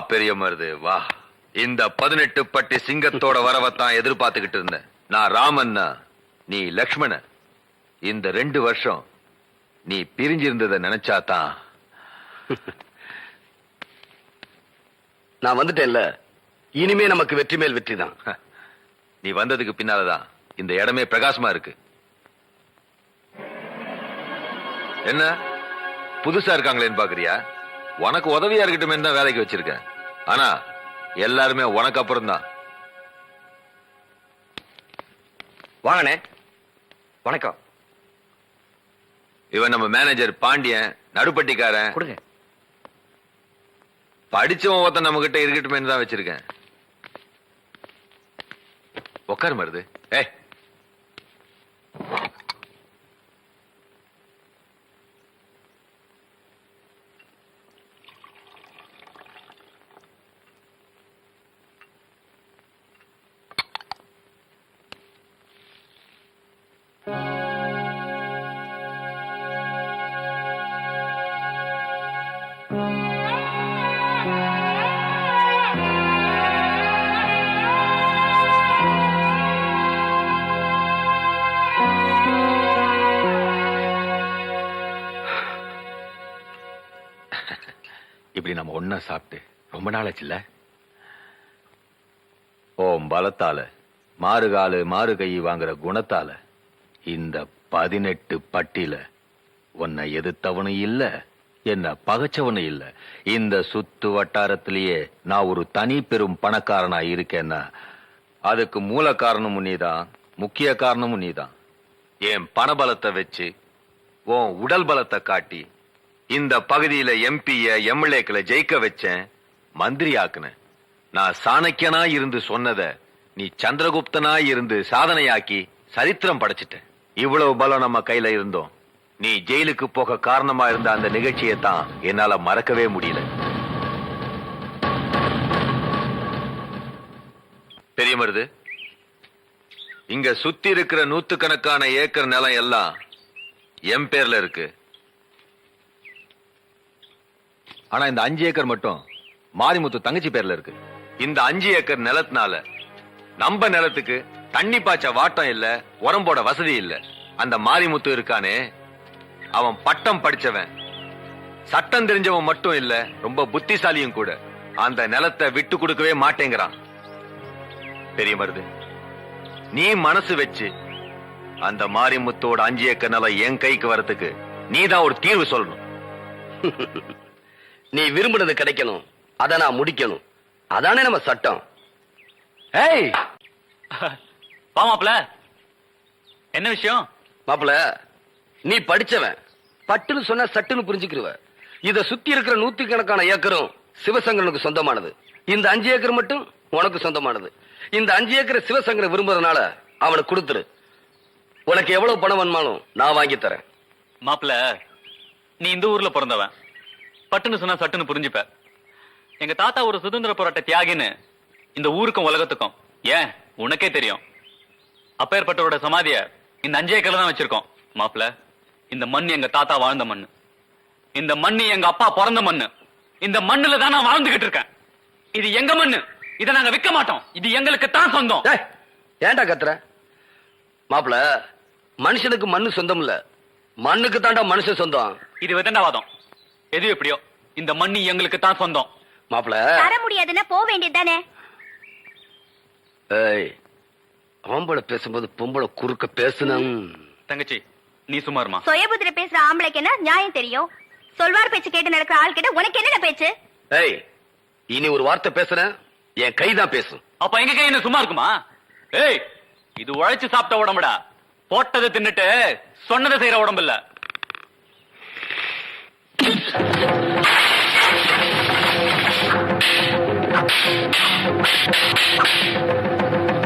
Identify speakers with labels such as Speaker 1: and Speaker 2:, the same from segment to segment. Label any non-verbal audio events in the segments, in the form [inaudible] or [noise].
Speaker 1: பெரிய மருது. வா. இந்த பதினெட்டு பட்டி சிங்கத்தோட வரவத்தான் எதிர்பார்த்துக்கிட்டு இருந்தேன். நான் ராமன்னா நீ லக்ஷ்மண. இந்த ரெண்டு வருஷம் நீ பிரிஞ்சிருந்ததை நினைச்சாதான். [laughs]
Speaker 2: நான் வந்துட்டேன்ல. இனிமே நமக்கு வெற்றி மேல் வெற்றி தான். [laughs]
Speaker 1: நீ வந்ததுக்கு பின்னாலதான் இந்த இடமே பிரகாசமா இருக்கு. என்ன? புதுசா இருக்காங்களேன்னு பாக்குறியா? உனக்கு உதவியா இருக்கட்டுமே தான் வேலைக்கு வச்சிருக்கேன். ஆனா எல்லாருமே உனக்கு அப்புறம் தான்
Speaker 2: வாங்கண்ணே. வணக்கம்.
Speaker 1: இவன் நம்ம மேனேஜர் பாண்டியன் நடுப்பட்டிக்காரன்.
Speaker 2: கொடுங்க.
Speaker 1: படிச்சவன் ஒருத்தன் நம்ம கிட்ட இருக்கட்டுமே தான் வச்சிருக்கேன். உட்காரு மருது. ஏய். இப்படி நம்ம ஒன்னா சாப்பிட்டு ரொம்ப நாளாச்சுல்ல? ஓம் பலத்தால மாறுகாலு மாறு கை வாங்குற குணத்தால இந்த பதினெட்டு பட்டில உன்னை எதிர்த்தவனும் இல்ல என்ன பகைச்சவனும் இல்ல. இந்த சுத்து வட்டாரத்திலேயே நான் ஒரு தனி பெரும் பணக்காரனா இருக்கேன்னா அதுக்கு மூல காரணமும் நீதான் முக்கிய காரணமும் நீதான். என் பணபலத்தை வச்சு உன் உடல் பலத்தை காட்டி இந்த பகுதியில எம்பிய எம்எல்ஏக்களை ஜெயிக்க வச்சேன். மந்திரி ஆக்குனேன் நான் சாணக்கியனா இருந்து சொன்னத நீ சந்திரகுப்தனா இருந்து சாதனையாக்கி சரித்திரம் படைச்சிட்ட இவ்வளவு பலம் நம்ம கையில இருந்தோம். நீ ஜெயிலுக்கு போக காரணமா இருந்த அந்த நிகழ்ச்சியை தான் என்னால மறக்கவே முடியல. பெரிய மருது இங்க சுத்தி இருக்கிற நூத்துக்கணக்கான ஏக்கர் நிலம் எல்லாம் என் பேர்ல இருக்கு. ஆனா இந்த அஞ்சு ஏக்கர் மட்டும் மாரிமுத்து தங்கச்சி பேர்ல இருக்கு. இந்த அஞ்சு ஏக்கர் நிலத்தினால நம்ம நிலத்துக்கு தண்ணி பாய்ச்ச வாட்டம் இல்ல உரம்போட வசதி இல்ல. அந்த மாரிமுத்து இருக்கானே அவன் பட்டம் படிச்சவன். சட்டம் தெரிஞ்சவன் மட்டும் இல்ல ரொம்ப புத்திசாலியும் கூட. அந்த நிலத்தை விட்டு கொடுக்கவே மாட்டேங்கிறான். பெரிய மருது நீ மனசு வச்சு அந்த மாரிமுத்தோட அஞ்சு ஏக்கர் நிலம் என் கைக்கு வரதுக்கு நீதான் ஒரு தீர்வு சொல்லணும். [laughs]
Speaker 2: நீ விரும்பினது கிடைக்கணும். அதை நான் முடிக்கணும். அதானே நம்ம சட்டம்.
Speaker 1: ஏய்!
Speaker 3: வா மாப்ள என்ன விஷயம்?
Speaker 2: மாப்பிள நீ படிச்சவன். பட்டுன்னு சொன்னா சட்டுன்னு புரிஞ்சுக்கிருவ. இத சுத்தி இருக்கிற நூத்துக்கணக்கான ஏக்கரும் சிவசங்கரனுக்கு சொந்தமானது. இந்த அஞ்சு ஏக்கர் மட்டும் உனக்கு சொந்தமானது. இந்த அஞ்சு ஏக்கர் சிவசங்கரன் விரும்புறதுனால அவனுக்கு கொடுத்துரு. உனக்கு எவ்வளவு பணம் வேணுமாலும் நான் வாங்கி தரேன்.
Speaker 3: மாப்ள நீ இந்த ஊர்ல பிறந்தவன். பட்டுன்னு சொன்னா சட்டுன்னு புரிஞ்சுப்ப. எங்க தாத்தா ஒரு சுதந்திர போராட்ட தியாகின்னு இந்த ஊருக்கும் உலகத்துக்கும். ஏன்? உனக்கே தெரியும். அப்பேற்பட்டவரோட சமாதிய இந்த அஞ்சு ஏக்கர்ல தான் வச்சிருக்கோம் மாப்ள இந்த மண் எங்க தாத்தா வாழ்ந்த மண்ணு இந்த மண்ணு எங்க அப்பா பிறந்த மண்ணு இந்த மண்ணுல தான் நான் வாழ்ந்துகிட்டு இருக்கேன். இது எங்க மண்ணு இதை நாங்க விற்க மாட்டோம். இது எங்களுக்கு தான் சொந்தம்.
Speaker 2: ஏன்டா கத்துற? மாப்பிள மனுஷனுக்கு மண்ணு சொந்தம் இல்ல. மண்ணுக்கு தாண்டா மனுஷன் சொந்தம்.
Speaker 3: இது விதண்டவாதம். எது எப்படியோ? இந்த மண்ணு எங்களுக்கு தான் சொந்தம்.
Speaker 2: மாப்பிள.
Speaker 4: தர முடியாதுன்னா போக வேண்டியதுதானே?
Speaker 2: ஏய் ஆம்பளை பேசும்போது பொம்பளை குறுக்க பேசணும்.
Speaker 3: தங்கச்சி நீ சுமாருமா
Speaker 4: சுயபுத்திர பேசுற ஆம்பளைக்கு என்ன நியாயம் தெரியும்? சொல்வார் பேச்சு கேட்டு நடக்கிற ஆள் கிட்ட உனக்கு என்னென்ன பேச்சு?
Speaker 2: ஏய் இனி ஒரு வார்த்தை பேசுறேன். என் கை தான் பேசும்.
Speaker 3: அப்ப எங்க கை என்ன சும்மா இருக்குமா? ஏய் இது உழைச்சு சாப்பிட்ட உடம்புடா. போட்டதை தின்னுட்டு சொன்னதை செய்யற உடம்பு இல்ல.
Speaker 2: Thank you.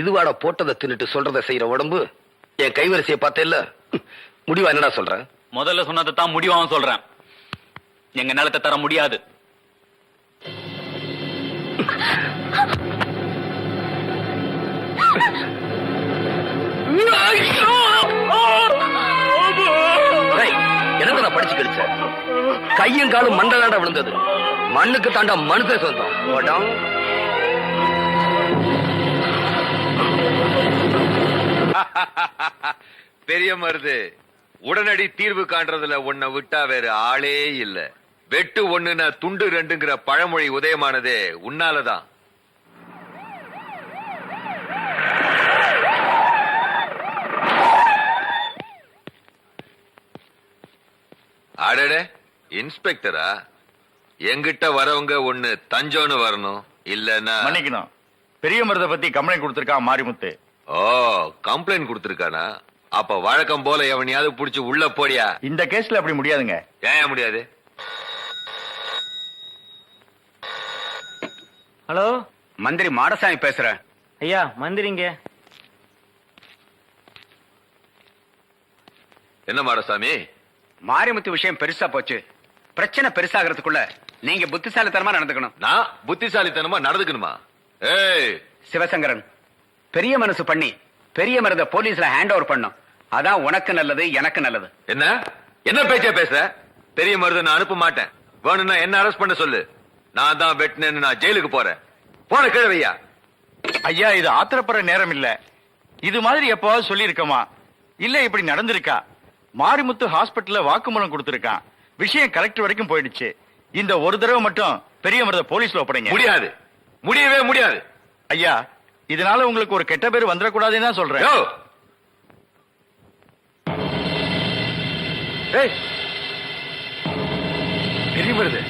Speaker 2: இதுவாட போட்டதை தின்னுட்டு சொல்றதை செய்யற உடம்பு? என் கைவரிசையை பார்த்தேல்ல? முடிவா என்னடா சொல்ற?
Speaker 3: முதல்ல சொன்னதை தான் முடிவாவும் சொல்றேன். எங்க நிலத்தை தர முடியாது.
Speaker 2: நான் படிச்சு கழிச்ச? கையும் காலும் மண்டலாட விழுந்தது. மண்ணுக்கு தாண்டா மனுஷன் சொந்தம். [laughs]
Speaker 1: பெரிய மருது உடனடி தீர்வு காண்றதுல உன்னை விட்டா வேற ஆளே இல்ல. வெட்டு ஒண்ணுனா துண்டு ரெண்டுங்கிற பழமொழி உதயமானதே உன்னாலதான். அடடே இன்ஸ்பெக்டரா? எங்கிட்ட வரவங்க ஒண்ணு தஞ்சோன்னு வரணும் இல்லன்னா
Speaker 5: மன்னிக்கணும். பெரிய மருத பத்தி கம்ப்ளைண்ட் கொடுத்திருக்கான் மாரிமுத்து.
Speaker 1: ஓ கம்ப்ளைண்ட் கொடுத்திருக்கானா? அப்ப வழக்கம் போல எவனையாவது புடிச்சு உள்ள போடியா?
Speaker 5: இந்த கேஸ்ல அப்படி முடியாதுங்க.
Speaker 1: ஏன் முடியாது?
Speaker 6: ஹலோ?
Speaker 2: மந்திரி மாடசாமி பேசுறேன்
Speaker 6: ஐயா மந்திரிங்க
Speaker 1: என்ன மாடசாமி?
Speaker 7: மாரிமுத்து விஷயம் பெருசா போச்சு. பிரச்சனை பெருசாகிறதுக்குள்ள நீங்க புத்திசாலித்தனமா நடந்துக்கணும்.
Speaker 1: நான் புத்திசாலித்தனமா நடந்துக்கணுமா? ஏய்!
Speaker 7: சிவசங்கரன் பெரிய மனசு பண்ணி பெரிய மருத போலீஸ்ல ஹேண்ட் ஓவர் பண்ணும். அதான் உனக்கு நல்லது எனக்கு நல்லது.
Speaker 1: என்ன? என்ன பேச்ச பேச பெரிய மருது நான் அனுப்ப மாட்டேன். வேணும்னா என்ன அரெஸ்ட் பண்ண சொல்லு. நான் தான் வெட்டினேன்னு நான் ஜெயிலுக்கு போறேன். போன கிழவையா?
Speaker 5: ஐயா இது ஆத்திரப்படுற நேரம் இல்ல. இது மாதிரி எப்பவாவது சொல்லியிருக்கமா? இல்ல இப்படி நடந்திருக்கா? மாரிமுத்து ஹாஸ்பிடல்ல வாக்குமூலம் கொடுத்திருக்கான். விஷயம் கலெக்டர் வரைக்கும் போயிடுச்சு. இந்த ஒரு தடவை மட்டும் பெரிய மருத போலீஸ்ல ஒப்படைங்க.
Speaker 1: முடியாது. முடியவே முடியாது.
Speaker 5: ஐயா இதனால உங்களுக்கு ஒரு கெட்ட பேர் வந்துடக்கூடாதுன்னு தான் சொல்றேன்!
Speaker 1: ஏய்! பெரிய மருது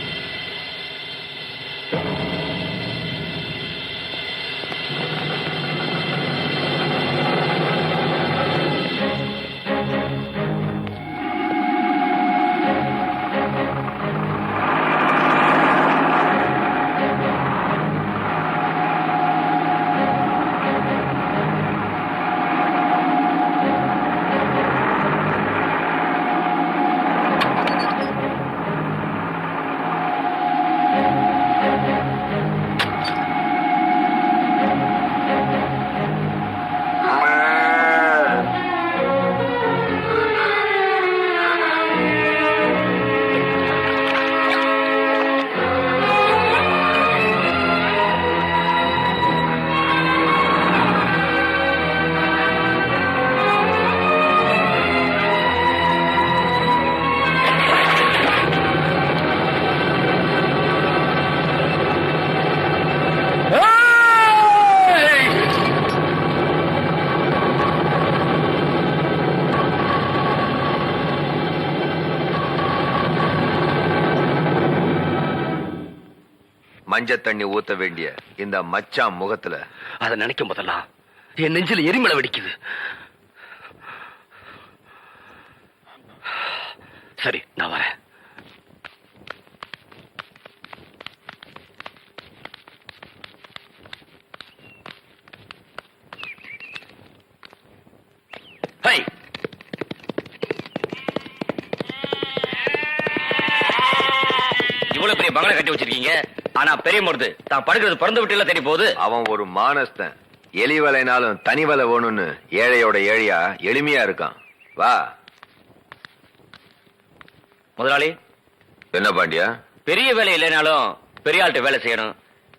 Speaker 1: மஞ்ச தண்ணி ஊத்த வேண்டிய இந்த மச்சான் முகத்துல
Speaker 2: அதை நினைக்கும் போதெல்லாம் என் நெஞ்சில எரிமலை வெடிக்குது. சரி நான் வரேன்.
Speaker 8: இவ்வளவு பெரிய பங்களா கட்டி வச்சிருக்கீங்க. ஆனா பெரிய மருது தான் படுக்கிறது பிறந்த விட்டு தேடி போகுது.
Speaker 1: அவன் ஒரு மானஸ்தன். எலி வலைனாலும் தனி வலை வேணும்னு ஏழையோட ஏழையா எளிமையா இருக்கான். வா.
Speaker 8: முதலாளி
Speaker 1: என்ன பாண்டியா?
Speaker 8: பெரிய வேலை இல்லைனாலும் பெரிய ஆள்கிட்ட வேலை செய்யணும்.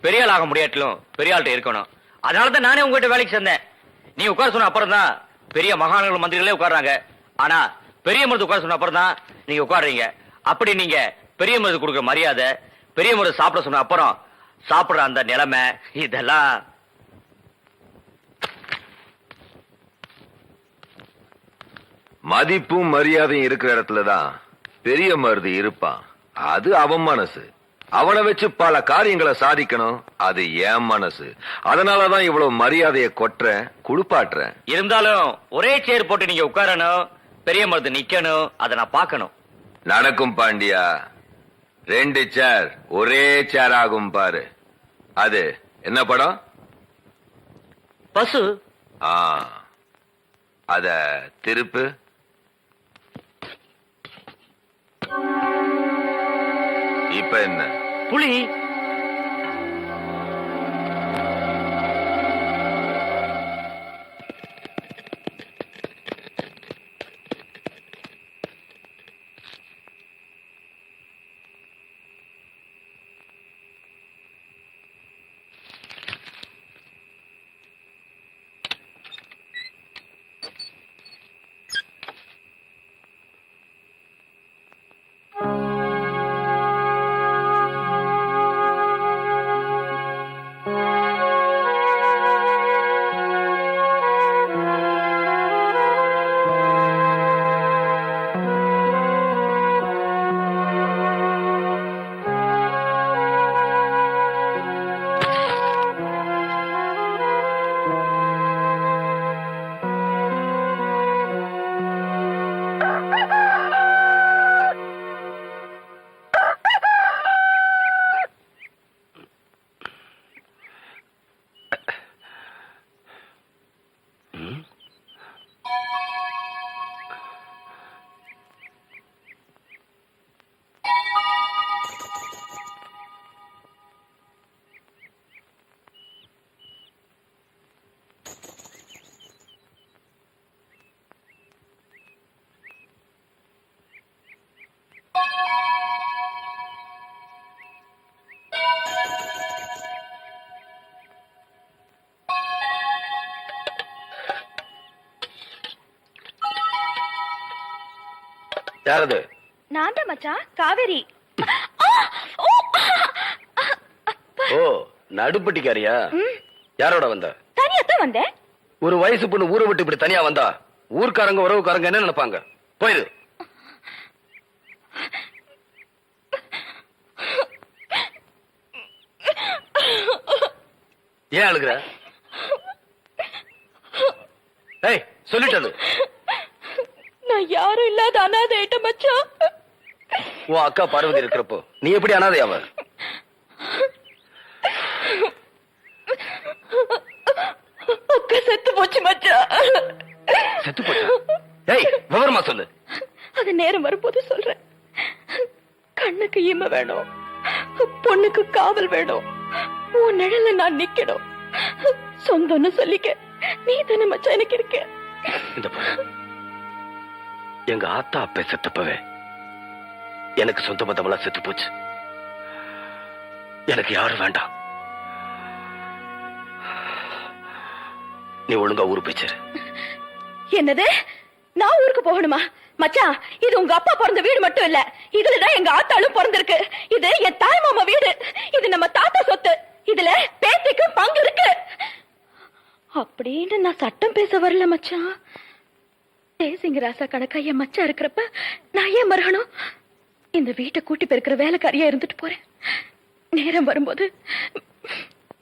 Speaker 8: பெரிய ஆள் ஆக முடியாட்டிலும் பெரிய ஆள்கிட்ட இருக்கணும். அதனால தான் நானே உங்ககிட்ட வேலைக்கு சேர்ந்தேன். நீ உட்கார சொன்ன அப்புறம் தான் பெரிய மகாநகர மந்திரிகளே உட்கார்றாங்க. ஆனா பெரிய மருது உட்கார சொன்ன அப்புறம் தான் நீங்க உட்காருறீங்க. அப்படி நீங்க பெரிய மருது கொடுக்குற மரியாதை பெரிய மருது சாப்பிட சொன்ன அப்புறம் சாப்பிடுற அந்த நிலைமை இதெல்லாம்.
Speaker 1: மதிப்பும் மரியாதையும் இருக்கிற இடத்துலதான் பெரிய மருது இருப்பான் அது அவன் மனசு. அவனை வச்சு பல காரியங்களை சாதிக்கணும் அது என் மனசு. அதனாலதான் இவ்வளவு மரியாதையை கொட்டுறேன் குளிப்பாட்டுறேன்
Speaker 8: இருந்தாலும் ஒரே சேர் போட்டு நீங்க உட்காரணும் பெரிய மருது நிக்கணும் அதை நான் பார்க்கணும்.
Speaker 1: நடக்கும் பாண்டியா. ரெண்டு சேர் ஒரே சேர் ஆகும் பாரு. அது என்ன படம்?
Speaker 8: பசு.
Speaker 1: ஆ அத திருப்பு. இப்ப என்ன?
Speaker 8: புலி. யாரது?
Speaker 9: நான் தான் மச்சான் காவேரி. [laughs]
Speaker 8: ஓ நடுப்பட்டிக்காரியா? யாரோட வந்த?
Speaker 9: தனியாத்தான் வந்தேன்.
Speaker 8: ஒரு வயசு பொண்ணு ஊரை விட்டு இப்படி தனியா வந்தா ஊர்க்காரங்க உறவுக்காரங்க என்ன நினைப்பாங்க? போயிரு. ஏன் அழுகுற? ஏய் சொல்லிட்டது.
Speaker 9: நான் யாரும் இல்லாத அனாதை ஆயிட்ட மச்சான்.
Speaker 8: உன் அக்கா பார்வதி இருக்கிறப்போ நீ எப்படி அனாதையாவ
Speaker 9: அக்கா செத்து போச்சு மச்சான்.
Speaker 8: செத்து போச்சா? ஏய் விவரமா சொல்லு.
Speaker 9: அது நேரம் வரும்போது சொல்றேன். கண்ணுக்கு ஈம வேணும். பொண்ணுக்கு காவல் வேணும். உன் நிழல்ல நான் நிக்கணும். சொந்தம்னு சொல்லிக்க. நீ தானே மச்சான் எனக்கு இருக்க.
Speaker 8: இந்த எங்க ஆத்தா அப்பே செத்தப்பவே. எனக்கு சொந்த பந்தமெல்லாம் செத்து போச்சு. எனக்கு யாரும் வேண்டாம். நீ ஒழுங்கா ஊரு போய்ச்சிரு
Speaker 9: என்னது? நான் ஊருக்கு போகணுமா? மச்சான் இது உங்க அப்பா பிறந்த வீடு மட்டும் இல்ல. இதுலதான் எங்க ஆத்தாலும் பிறந்திருக்கு. இது என் தாய் மாமா வீடு. இது நம்ம தாத்தா சொத்து. இதுல பேத்திக்கு பங்கு இருக்கு அப்படின்னு நான் சட்டம் பேச வரல மச்சான் தேசிங்க ராசா கணக்கா என் மச்சா இருக்கிறப்ப நான் ஏன் மறக்கணும் இந்த வீட்டை கூட்டி பெருக்கிற வேலைக்காரியா இருந்துட்டு போறேன். நேரம் வரும்போது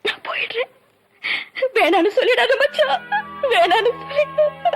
Speaker 9: நான் போயிடுறேன். வேணான்னு சொல்லிடாத மச்சா வேணான்னு சொல்லிடாத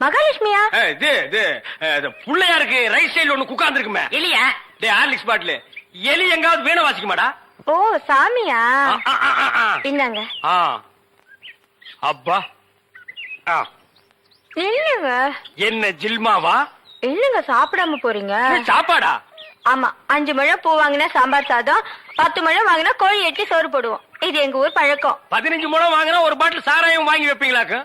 Speaker 10: மகாலட்சுமியா?
Speaker 11: இது இது புள்ளையாருக்கு ரைட் சைடுல ஒண்ணு உட்கார்ந்து இருக்குமே
Speaker 12: எலியா?
Speaker 11: டே ஹார்லிக்ஸ் பாட்டில். எலி எங்காவது வீணை வாசிக்க மாடா
Speaker 10: ஓ சாமியா. இந்தாங்க.
Speaker 11: அப்பா. ஆ.
Speaker 10: இல்லங்க
Speaker 11: என்ன ஜில்மாவா?
Speaker 10: இல்லங்க சாப்பிடாம போறீங்க?
Speaker 11: சாப்பாடா?
Speaker 10: ஆமா அஞ்சு முழம் பூ வாங்கினா சாம்பார் சாதம் பத்து முழம் வாங்கினா கோழி எட்டி சோறு போடுவோம். இது எங்க ஊர் பழக்கம்.
Speaker 11: பதினஞ்சு முழம் வாங்கினா ஒரு பாட்டில் சாராயம் வாங்கி வைப்பீங்களாக்கும்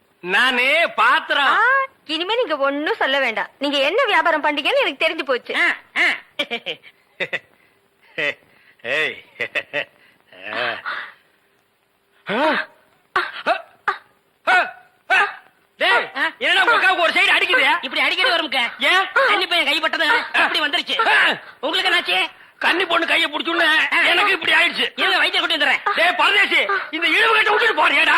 Speaker 11: நானு பாத்திரம்
Speaker 10: ஆ, இனிமே நீங்க ஒண்ணும் சொல்ல வேண்டாம். நீங்க என்ன வியாபாரம் பண்றீங்கன்னு எனக்கு தெரிஞ்சு போச்சு.
Speaker 11: ஒரு சைடு அடிக்குது?
Speaker 12: இப்படி அடிக்கடி வரும்க்க.
Speaker 11: ஏன்?
Speaker 12: தண்ணி பையன் கைப்பட்டது இப்படி வந்துருச்சு. உங்களுக்கு என்னாச்சு?
Speaker 11: கன்னி பொண்ணு கைய புடிச்சுன்னு எனக்கு இப்படி ஆயிடுச்சு.
Speaker 12: இருங்க வைத்தியர் கொண்டு வந்துடுறேன்.
Speaker 11: பரதேசி இந்த இழுவு கட்ட விட்டுட்டு போறியாடா.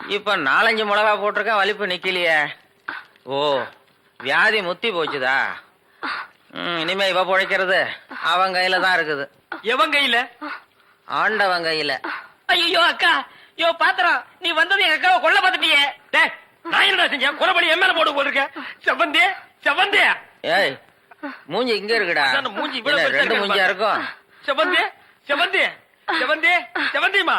Speaker 13: இப்ப நாலஞ்சு மிளகா போட்டிருக்கேன் வலிப்பு நிக்கலையே. ஓ வியாதி முத்தி போச்சுதா? இனிமே இவ பிழைக்கிறது அவன் கையில தான் இருக்குது.
Speaker 11: எவன் கையில?
Speaker 13: ஆண்டவன் கையில.
Speaker 12: ஐயோ அக்கா. யோ பாத்திரம் நீ வந்தது எங்க அக்காவை கொல்ல பார்த்துட்டியே.
Speaker 11: டேய் நான் என்னடா செஞ்சேன்? கொலைபடி என் மேல போட்டு போட்டிருக்கேன் செவந்தே செவந்தே
Speaker 13: ஏய் மூஞ்சி இங்க இருக்குடா.
Speaker 11: மூஞ்சி
Speaker 13: ரெண்டு மூஞ்சியா. இருக்கும்?
Speaker 11: செவந்தே செவந்தே செவந்தே செவந்திமா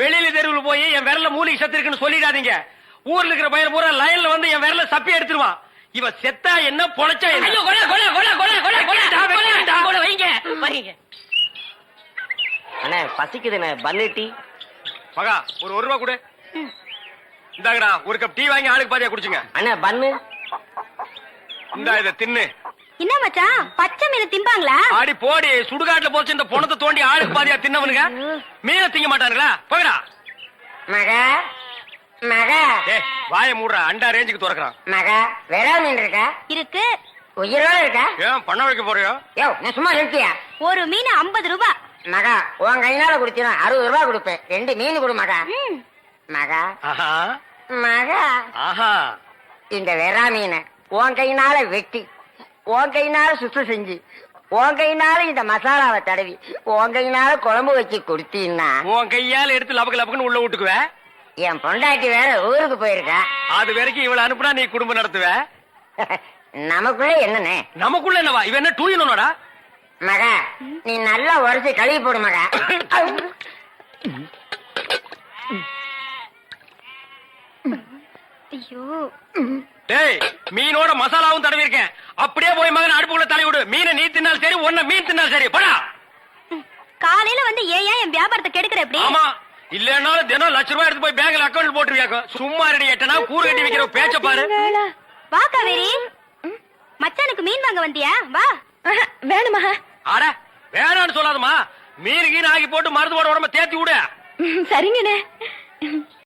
Speaker 11: வெளியில தெருவில் போய் என் விரல்ல மூலிகை சத்து இருக்குன்னு சொல்லிடாதீங்க. ஊர்ல இருக்கிற பையன் பூரா லைன்ல வந்து என் விரல சப்பி எடுத்துருவான். இவ செத்தா என்ன பொழைச்சா
Speaker 14: அண்ணே பசிக்குதுண்ணே பன்னு டீ
Speaker 11: மகா ஒரு ஒரு ரூபா கொடு. இந்தாங்கடா ஒரு கப் டீ வாங்கி ஆளுக்கு பாதியா குடிச்சுங்க.
Speaker 14: அண்ணே பன்னு
Speaker 11: இந்தா இத தின்னு.
Speaker 9: என்ன மச்சான்? பச்சை மீன் திம்பாங்களா
Speaker 11: ஆடி போடி சுடுகாட்டுல போச்சு இந்த பொணத்தை தோண்டி ஆளுக்கு பாதியா தின்னவனுங்க. மீனை திங்க மாட்டானுங்களா? போகடா
Speaker 15: மக மக.
Speaker 11: ஏ வாய மூடுறா அண்டா ரேஞ்சுக்கு திறக்கிறான்.
Speaker 15: மக வெறா மீன் இருக்கா?
Speaker 9: இருக்கு.
Speaker 15: உயிரோட இருக்கா?
Speaker 11: ஏன் பண்ண வைக்க போறியோ?
Speaker 15: யோ நான் சும்மா நிறுத்தியா?
Speaker 9: ஒரு மீன் ஐம்பது ரூபாய்
Speaker 15: மகா உன் கையினால குடுத்தினா அறுபது ரூபாய் கொடுப்பேன். ரெண்டு மீன் கொடு மகா. மகா.
Speaker 11: ஆஹா.
Speaker 15: மகா.
Speaker 11: ஆஹா.
Speaker 15: இந்த வெறா மீனை உன் கையினால வெட்டி உன் கையினால சுத்தம் செஞ்சு உன் கையினால இந்த மசாலாவை தடவி உன் கையினால குழம்பு வச்சு கொடுத்தீன்னா
Speaker 11: உன் கையால எடுத்து லபக்கு லபக்குன்னு உள்ள விட்டுக்குவ?
Speaker 15: என் பொண்டாட்டி வேற ஊருக்கு போயிருக்கா.
Speaker 11: அது வரைக்கும் இவள அனுப்புனா நீ குடும்பம் நடத்துவ? [laughs]
Speaker 15: நமக்குள்ள என்னண்ணே?
Speaker 11: நமக்குள்ள என்னவா? இவன் என்ன டூயினோடா
Speaker 15: மகா நீ நல்லா உரைச்சு கழுவி போடு மகா.
Speaker 9: ஐயோ.
Speaker 11: டேய் மீனோட மசாலாவும் தடவி இருக்கேன் அப்படியே போய் மகன் அடுப்புக்குள்ள தலை விடு. மீனை நீ தின்னாலும் சரி ஒன்ன மீன் தின்னாலும் சரி. போடா
Speaker 9: காலையில வந்து ஏன் என் வியாபாரத்தை கெடுக்கிற எப்படி
Speaker 11: ஆமா. இல்லன்னாலும் தினம் லட்ச ரூபாய் எடுத்து போய் பேங்க்ல அக்கௌண்ட் போட்டுருவியாக்கும் சும்மா ரெடி எட்டனா கூறு கட்டி வைக்கிற பேச்ச பாரு.
Speaker 9: வா காவேரி. மச்சானுக்கு மீன் வாங்க வந்தியா? வா. வேணுமா?
Speaker 11: அட வேணான்னு சொல்லாதம்மா. மீன் கீன் ஆகி போட்டு மருந்து போட உடம்ப தேத்தி விடு.
Speaker 9: சரிங்கண்ணே